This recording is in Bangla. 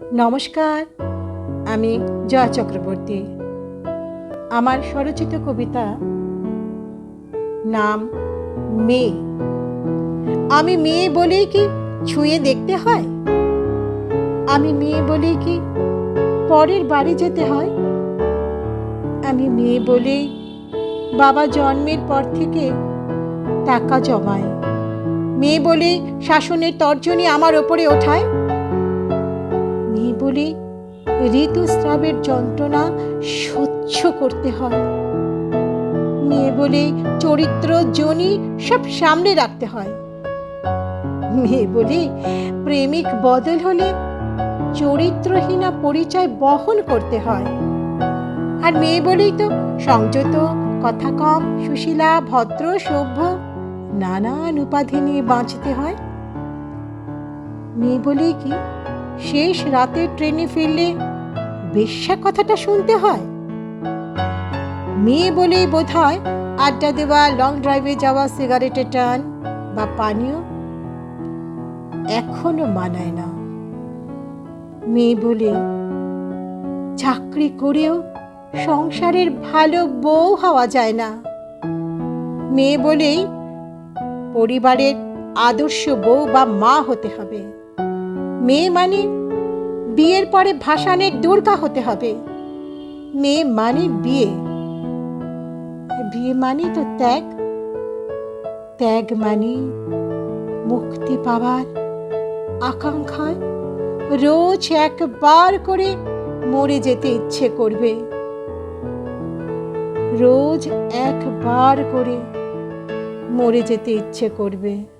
নমস্কার, আমি জয়া চক্রবর্তী। আমার স্বরচিত কবিতা নাম মেয়ে। আমি মেয়ে বলেই কি ছুঁয়ে দেখতে হয়? আমি মেয়ে বলেই কি পরের বাড়ি যেতে হয়? আমি মেয়ে বলেই বাবা জন্মের পর থেকে টাকা জমায়। মেয়ে বলে শাসনের তর্জনী আমার ওপরে ওঠায়? মেয়ে বলে, ঋতুস্রাবের যন্ত্রণা সহ্য করতে হয়। মেয়ে বলে চরিত্র জনি সব সামনে রাখতে হয়। মেয়ে বলে, প্রেমিক বদল হলে চরিত্রহীনা পরিচয় বহন করতে হয়। আর মেয়ে বলেই তো, সংযত, কথা কম, সুশীলা, ভদ্র, সভ্য, নানান উপাধি নিয়ে বাঁচতে হয়। মেয়ে বলেই কি? শেষ রাতে ট্রেনে ফিরলে বেশ্যা কথাটা শুনতে হয়। মেয়ে বলেই বোধ হয় আড্ডা দেওয়া লং ড্রাইভে যাওয়া সিগারেটের টান বা পানীয় এখনও মানায় না। মেয়ে বলে, চাকরি করেও সংসারের ভালো বউ হওয়া যায় না। মেয়ে বলেই, পরিবারের আদর্শ বউ বা মা হতে হবে। মেয়ে মানে বিয়ের পরে ভাসানের দুর্গা হতে হবে। মেয়ে মানে বিয়ে। বিয়ে মানে তো ত্যাগ। ত্যাগ মানে মুক্তি পাওয়ার আকাঙ্ক্ষায় রোজ একবার করে মরে যেতে ইচ্ছে করবে। রোজ একবার করে মরে যেতে ইচ্ছে করবে।